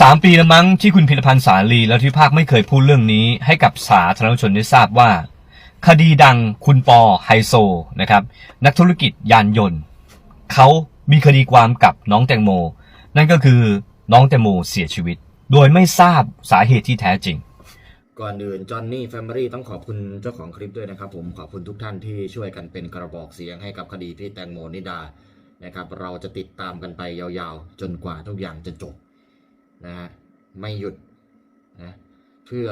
สามปีแล้วมั้งที่คุณพิรพันธ์สาลีและที่ภาคไม่เคยพูดเรื่องนี้ให้กับสาธารณชนได้ทราบว่า คดีดังคุณปอไฮโซนะครับ นักธุรกิจยานยนต์เขามีคดีความกับน้องแตงโม นั่นก็คือน้องแตงโมเสียชีวิต โดยไม่ทราบสาเหตุที่แท้จริง ก่อนอื่นจอห์นนี่แฟมิลี่ต้องขอบคุณเจ้าของคลิปด้วยนะครับ ผมขอบคุณทุกท่านที่ช่วยกันเป็นกระบอกเสียงให้กับคดีพี่แตงโมนิดานะครับ เราจะติดตามกันไปยาวๆ จนกว่าทุกอย่างจะจบ นะฮะไม่หยุดนะเพื่อ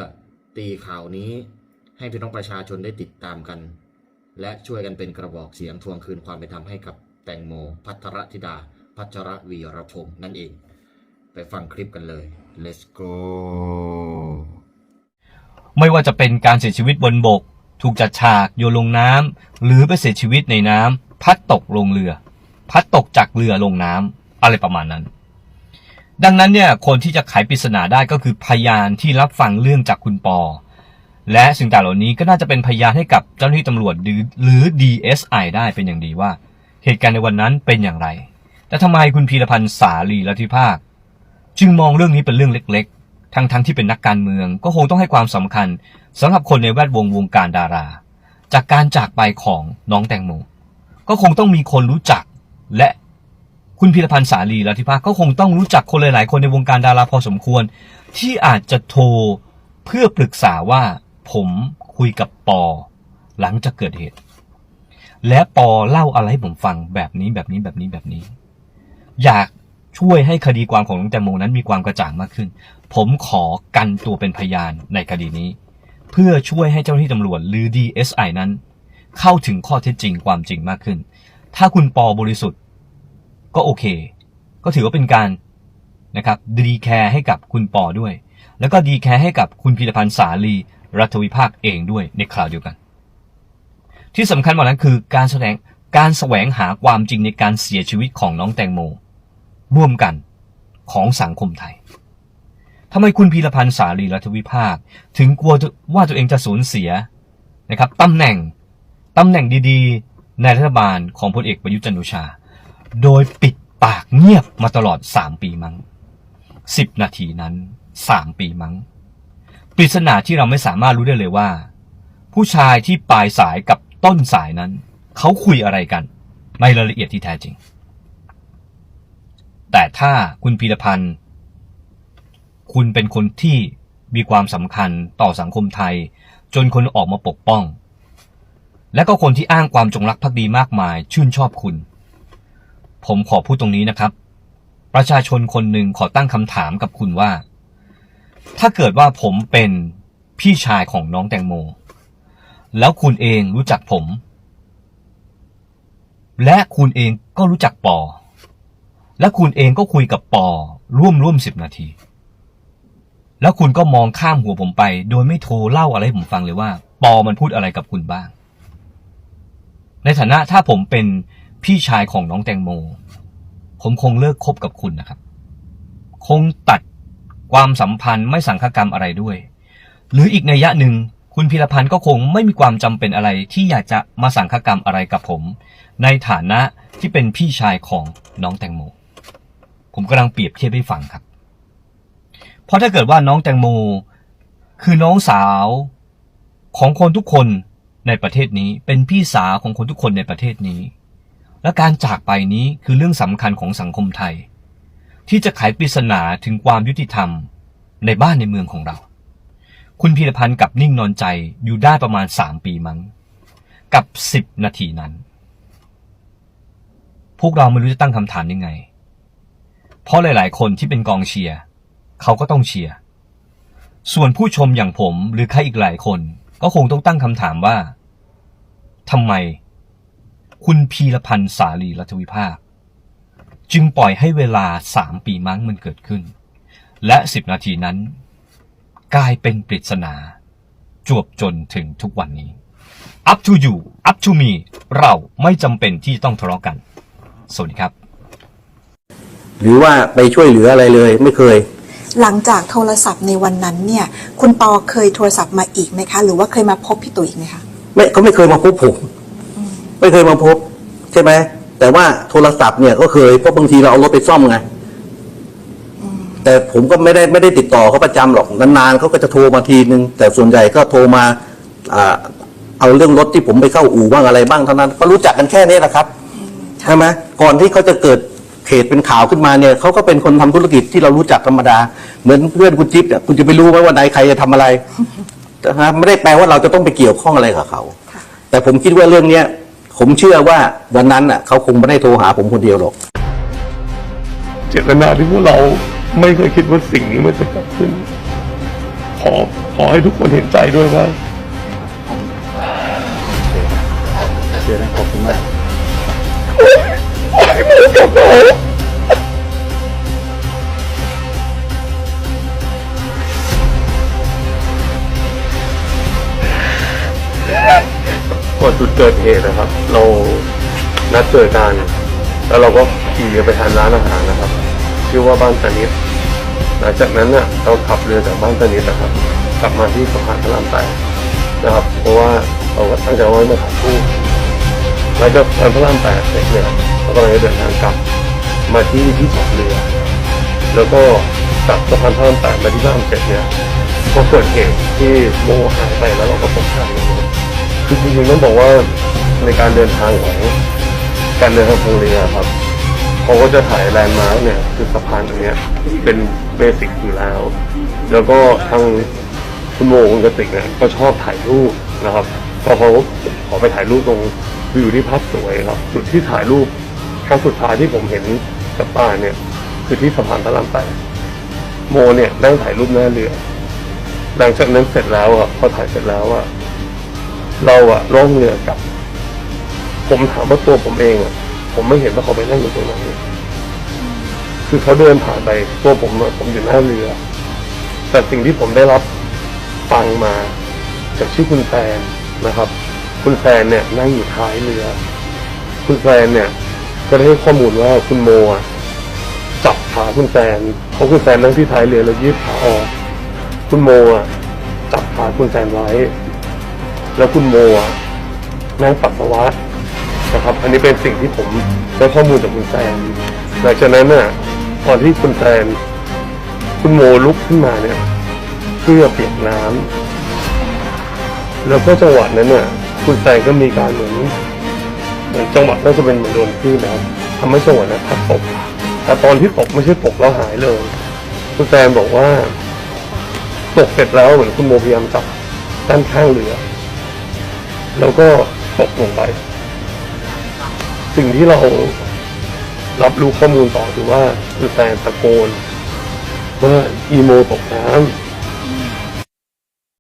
ตีข่าวนี้ให้พี่น้องประชาชนได้ติดตามกัน และช่วยกันเป็นกระบอกเสียงทวงคืนความเป็นธรรมให้กับแตงโม พัทรธิดา พัชรวีรพงษ์นั่นเอง ไปฟังคลิปกันเลย let's go ไม่ว่าจะเป็นการเสียชีวิตบนบก ถูกจัดฉากโยนลงน้ำหรือไปเสียชีวิตในน้ำพัดตกลงเรือ พัดตกจากเรือลงน้ำอะไรประมาณนั้น ดังนั้นเนี่ยคนที่จะไขปริศนาได้ก็คือพยานที่รับฟังเรื่องจากคุณปอ และสิ่งต่างเหล่านี้ก็น่าจะเป็นพยานให้กับเจ้าหน้าที่ตำรวจหรือหรือ DSI ได้เป็นอย่างดีว่า เหตุการณ์ในวันนั้นเป็นอย่างไรแต่ทำไมคุณพีรพันธ์สาลีรัตธิภาค จึงมองเรื่องนี้เป็นเรื่องเล็กๆ ทั้งทั้งๆที่เป็นนักการเมืองก็คงต้องให้ความสำคัญสำหรับคนในแวดวงวงการดารา จากการจากไปของน้องแตงโมก็คงต้องมีคนรู้จักและ คุณพีรพันธ์สาลีรัตธิภาก็คงต้องรู้จักคนหลาย ๆ คนในวงการดาราพอสมควร ที่อาจจะโทรเพื่อปรึกษาว่าผมคุยกับปอ หลังจากเกิดเหตุ และปอเล่าอะไรให้ผมฟังแบบนี้แบบนี้แบบนี้แบบนี้ อยากช่วยให้คดีความของน้องแตงโมนั้นมีความกระจ่างมากขึ้น ผมขอกันตัวเป็นพยานในคดีนี้ เพื่อช่วยให้เจ้าหน้าที่ตำรวจหรือ DSI นั้น เข้าถึงข้อเท็จจริงความจริงมากขึ้น ถ้าคุณปอบริสุทธิ์ ก็โอเค ก็ถือว่าเป็นการนะครับดีแคร์ให้กับคุณปอด้วย แล้วก็ดีแคร์ให้กับคุณพีรพันธ์สาลีรัฐวิภาคเองด้วยในคราวเดียวกัน ที่สำคัญกว่านั้นคือการแสดงการแสวงหาความจริงในการเสียชีวิตของน้องแตงโม ร่วมกันของสังคมไทยทำไมคุณพีรพันธ์สาลีรัฐวิภาค ถึงกลัวว่าตัวเองจะสูญเสียนะครับตำแหน่งตำแหน่งดีๆ ในรัฐบาลของพลเอกประยุทธ์จันทร์โอชา โดยปิดปากเงียบมาตลอด3ปีมั้ง10นาทีนั้น3ปีมั้งปริศนาที่เราไม่สามารถรู้ได้เลยว่า ผู้ชายที่ปลายสายกับต้นสายนั้น เขาคุยอะไรกันในรายละเอียดที่แท้จริง แต่ถ้าคุณพีรพันธ์ คุณเป็นคนที่มีความสำคัญต่อสังคมไทย จนคนออกมาปกป้อง และก็คนที่อ้างความจงรักภักดีมากมาย ชื่นชอบคุณ ผมขอพูดตรงนี้นะครับ ประชาชนคนหนึ่งขอตั้งคำถามกับคุณว่า ถ้าเกิดว่าผมเป็นพี่ชายของน้องแตงโม แล้วคุณเองรู้จักผม และคุณเองก็รู้จักปอ และคุณเองก็คุยกับปอ ร่วมร่วมสิบนาที แล้วคุณก็มองข้ามหัวผมไป โดยไม่โทรเล่าอะไรให้ผมฟังเลยว่า ปอมันพูดอะไรกับคุณบ้าง ในฐานะถ้าผมเป็น พี่ชายของน้องแตงโม ผมคงเลิกคบกับคุณนะครับ คงตัดความสัมพันธ์ไม่สังฆกรรมอะไรด้วย หรืออีกในยยะหนึ่งคุณพีรพันธ์ก็คงไม่มีความจำเป็นอะไรที่อยากจะมาสังฆกรรมอะไรกับผม ในฐานะที่เป็นพี่ชายของน้องแตงโม ผมกำลังเปรียบเทียบให้ฟังครับ เพราะถ้าเกิดว่าน้องแตงโม คือน้องสาวของคนทุกคนในประเทศนี้ เป็นพี่สาวของคนทุกคนในประเทศนี้ และการจากไปนี้คือเรื่องสำคัญของสังคมไทย ที่จะไขปริศนาถึงความยุติธรรมในบ้านในเมืองของเรา คุณพีรพันธ์กับนิ่งนอนใจอยู่ได้ประมาณสามปีมั้ง กับสิบนาทีนั้น พวกเราไม่รู้จะตั้งคำถามยังไง เพราะหลาย ๆ คนที่เป็นกองเชียร์เขาก็ต้องเชียร์ส่วนผู้ชมอย่างผมหรือใครอีกหลายคน ก็คงต้องตั้งคำถามว่าทำไม คุณพีรพันธ์สาลีรัฐวิภาค จึงปล่อยให้เวลาสามปีมั้งมันเกิดขึ้น และสิบนาทีนั้น กลายเป็นปริศนา จวบจนถึงทุกวันนี้ up to you up to me เราไม่จำเป็นที่ต้องทะเลาะกัน สวัสดีครับ หรือว่าไปช่วยเหลืออะไรเลยไม่เคย หลังจากโทรศัพท์ในวันนั้นเนี่ย คุณปอเคยโทรศัพท์มาอีกไหมคะ หรือว่าเคยมาพบพี่ตุ๋ยอีกไหมคะ ไม่เขาไม่เคยมาพบผม ไม่เคยมาพบ ใช่ไหมแต่ว่าโทรศัพท์เนี่ยก็เคยเพราะบางทีเราเอารถไปซ่อมไงแต่ผมก็ไม่ได้ไม่ได้ติดต่อเขาประจำหรอกนานๆเขาก็จะโทรมาทีนึง แต่ส่วนใหญ่ก็โทรมาอ่าเอาเรื่องรถที่ผมไปเข้าอู่บ้างอะไรบ้างเท่านั้นก็รู้จักกันแค่นี้แหละครับใช่ไหมก่อนที่เขาจะเกิดเหตุเป็นข่าวขึ้นมาเนี่ยเขาก็เป็นคนทำธุรกิจที่เรารู้จักธรรมดา เหมือนเพื่อนคุณจิ๊บเนี่ยคุณจะไปรู้ไหมว่าไหนใครจะทำอะไรนะฮะไม่ได้แปลว่าเราจะต้องไปเกี่ยวข้องอะไรกับเขา แต่ผมคิดว่าเรื่องเนี้ย ผมเชื่อว่าวันนั้นน่ะเขาคงไม่ได้โทรหาผมคนเดียวหรอก เจตนาที่พวกเราไม่เคยคิดว่าสิ่งนี้มันจะเกิดขึ้น ขอขอให้ทุกคนเห็นใจด้วยว่าเดี๋ยวนะขอบคุณมากให้มันกลับมา อนจุดเกิดเหตุนะครับ เรานัดเจอกันแล้วเราก็ขี่ไปทานร้านอาหารนะครับ ชื่อว่าบ้านตานิดหลังจากนั้นน่ะเราขับเรือจากบ้านตานิดนะครับ กลับมาที่สะพานพระรามแปดนะครับ เพราะว่าเราก็ตั้งใจไว่ามาถ่ายรูปหลังจากสะพานพระรามแปดเสร็จเนี่ยเราก็เลยเดินทางกลับมาที่ที่จอดเรือ แล้วก็จากสะพานพระรามแปดมาที่พระรามเจ็ดเนี่ยก็เกิดเหตุที่โมหายไปแล้วเราก็พบทางเลย คือจริงๆต้องบอกว่าในการเดินทางของการเดินทางทางเรือครับเขาก็จะถ่ายแลนด์มาร์กเนี่ยคือสะพานตรงเนี้ยเป็นเบสิกอยู่แล้ว แล้วก็ทางคุณโมคุณกติกเนี่ยก็ชอบถ่ายรูปนะครับพอเขาขอไปถ่ายรูปตรงวิวที่พักสวยครับจุดที่ถ่ายรูปครั้งสุดท้ายที่ผมเห็นกับตาเนี่ยคือที่สะพานพระรามแปดโมเนี่ยนั่งถ่ายรูปหน้าเรือ หลังจากนั้นเสร็จแล้วอะพอถ่ายเสร็จแล้วอะ เราอะล่องเรือกลับ ผมถามว่าตัวผมเองอะผมไม่เห็นว่าเขาไปนั่งอยู่ตรงนั้นคือเขาเดินผ่านไปตัวผมอะผมอยู่หน้าเรือ แต่สิ่งที่ผมได้รับฟังมา จากชื่อคุณแฟนนะครับ คุณแฟนเนี่ยนั่งอยู่ท้ายเรือ คุณแฟนเนี่ย ก็ได้ให้ข้อมูลว่าคุณโมอะจับขาคุณแฟนเพราะคุณแฟนนั่งที่ท้ายเรือแล้วยืดขาออก คุณโมอะจับขาคุณแฟนไว้ แล้วคุณโมนั่งปัสสาวะนะครับอันนี้เป็นสิ่งที่ผมได้ข้อมูลจากคุณแฟนหลังจากนั้นน่ะตอนที่คุณแฟนคุณโมลุกขึ้นมาเนี่ยเพื่อเปียกน้ำแล้วก็จังหวะนั้นน่ะคุณแฟนก็มีการเหมือนเหมือนจังหวะน่าจะเป็นเหมือนโดนคลื่นนะครับทำให้จังหวะนั้นพัดตกแต่ตอนที่ตกไม่ใช่ตกแล้วหายเลย คุณแฟนบอกว่าตกเสร็จแล้วเหมือนคุณโมพยายามจับด้านข้างเรือ แล้วก็ตกลงไป สิ่งที่เรารับรู้ข้อมูลต่อคือว่าคุณแฟนตะโกนว่าอีโมตกน้ำ